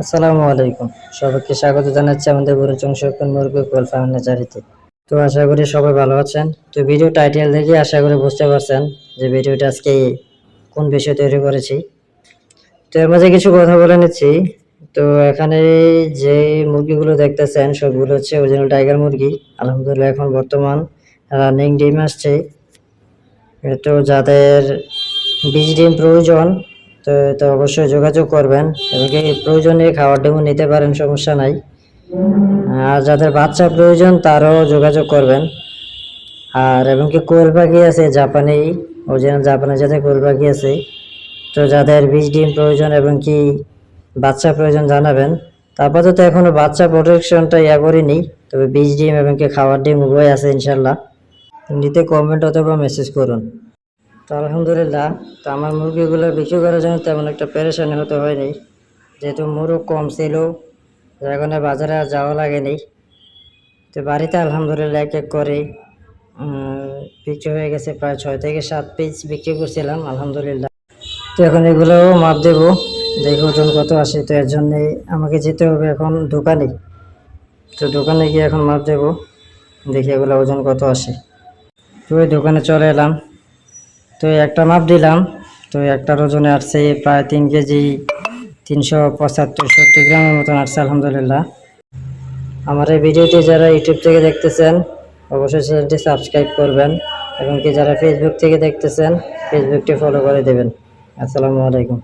আসসালামু আলাইকুম। সবাইকে স্বাগত জানাচ্ছি আমাদের গরু চংশকন মুরগি কোল ফার্নিচারিতে তো আশা করি সবাই ভালো আছেন। তো ভিডিও টাইটেল দেখে আশা করি বুঝতে পারছেন যে ভিডিওটা আজকে কোন বিষয়ে তৈরি করেছি। তো এর মাঝে কিছু কথা বলে নিচ্ছি। তো এখানে যে মুরগিগুলো দেখতেছেন, সবগুলো হচ্ছে অরিজিনাল টাইগার মুরগি। আলহামদুলিল্লাহ এখন বর্তমান রানিং ডিম আসছে। তো যাদের বীজ ডিম প্রয়োজন তো তো অবশ্যই যোগাযোগ করবেন। এবং কি প্রয়োজনে খাবার ডিমও নিতে পারেন, সমস্যা নাই। আর যাদের বাচ্চা প্রয়োজন, তারও যোগাযোগ করবেন। আর, এবং কি কোয়েল পাখি আছে, জাপানি অরিজিনাল জাপানি যাতে কোয়েল পাখি আছে। তো যাদের বীজ ডিম প্রয়োজন এবং কি বাচ্চা প্রয়োজন জানাবেন। তারপর তো এখনও বাচ্চা প্রোটেকশনটা ইয়া করিনি, তবে বীজ ডিম এবং কি খাবার ডিম উভয় আছে ইনশাল্লাহ। নিতে কমেন্ট অথবা মেসেজ করুন। তো আলহামদুলিল্লাহ, তো আমার মুরগিগুলো বিক্রি করার জন্য তেমন একটা পেরেশানি হতে হয়নি। যেহেতু মুরগ কম ছিল, যার বাজারে আর যাওয়া লাগেনি। তো বাড়িতে আলহামদুলিল্লাহ এক এক করে বিক্রি হয়ে গেছে প্রায় ছয় থেকে সাত পিস বিক্রি করছিলাম, আলহামদুলিল্লাহ। তো এখন এগুলোও মাপ দেবো দেখি ওজন কত আসে। তো এর জন্যে আমাকে যেতে হবে এখন দোকানে। তো দোকানে গিয়ে এখন মাপ দেবো, দেখি এগুলো ওজন কত আসে। তো ওই দোকানে চলে এলাম। তো একটা মাপ দিলাম। তো একটা ওজনে আসছে প্রায় তিন কেজি তিনশো পঁচাত্তর সত্তর গ্রামের মতন আসছে, আলহামদুলিল্লাহ। আমার এই ভিডিওটি যারা ইউটিউব থেকে দেখতেছেন, অবশ্যই চ্যানেলটি সাবস্ক্রাইব করবেন এবং কি যারা ফেসবুক থেকে দেখতেছেন ফেসবুকটি ফলো করে দেবেন। আসসালামু আলাইকুম।